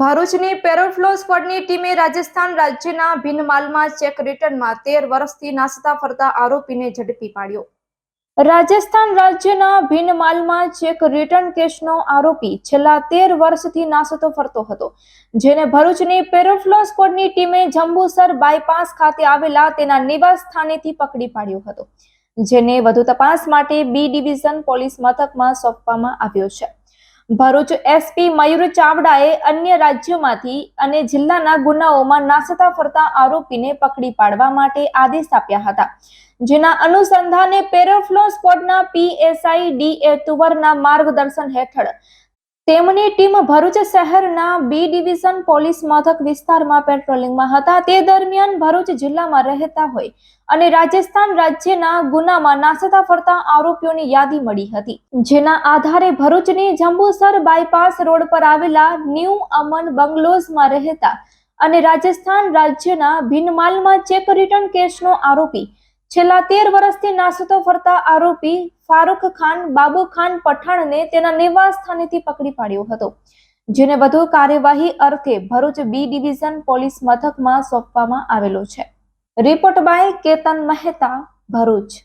ભરૂચની પેરોફ્લો સ્ક્વોડની ટીમે રાજસ્થાન રાજ્યના ભીનમાલમાં ચેક રિટર્નમાં તેર વર્ષથી નાસતા ફરતા આરોપીને ઝડપી પાડ્યો. રાજસ્થાન રાજ્યના ભીનમાલમાં ચેક રિટર્ન કેસનો આરોપી છેલ્લા તેર વર્ષથી નાસતો ફરતો હતો, જેને ભરૂચની પેરોફ્લો સ્ક્વોડની ટીમે જંબુસર બાયપાસ ખાતે આવેલા તેના નિવાસ સ્થાનેથી પકડી પાડ્યો હતો, જેને વધુ તપાસ માટે બી ડિવિઝન પોલીસ મથકમાં સોંપવામાં આવ્યો છે. ભરૂચ એસપી મયુર ચાવડાએ અન્ય રાજ્યોમાંથી અને જિલ્લાના ગુનાઓમાં નાસતા ફરતા આરોપીને પકડી પાડવા માટે આદેશ આપ્યા હતા. જેના અનુસંધાને પેરોફ્લો સ્ક્વોડના પીએસઆઈ ડી એ તુવરના માર્ગદર્શન હેઠળ તેમની ટીમ ભરૂચ શહેરના બી ડિવિઝન પોલીસ મથક વિસ્તારમાં પેટ્રોલિંગમાં હતા. તે દરમિયાન ભરૂચ જિલ્લામાં રહેતા હોય અને રાજસ્થાન રાજ્યના ગુનામાં નાસતા ફરતા આરોપીઓની યાદી મળી હતી. જેના આધારે ભરૂચની જંબુસર બાયપાસ રોડ પર આવેલા ન્યૂ અમન બંગલોઝમાં રહેતા અને રાજસ્થાન રાજ્યના ભીનમાલમાં ચેક રિટર્ન કેસનો આરોપી છેલ્લા તેર વર્ષથી નાસતો ફરતા આરોપી ફારૂક ખાન, બાબુ ખાન પઠાણને તેના નિવાસ સ્થાનેથી પકડી પાડ્યો હતો, જેને વધુ કાર્યવાહી અર્થે ભરૂચ બી ડિવિઝન પોલીસ મથકમાં સોંપવામાં આવેલો છે. Report by Ketan Mehta, Bharuch.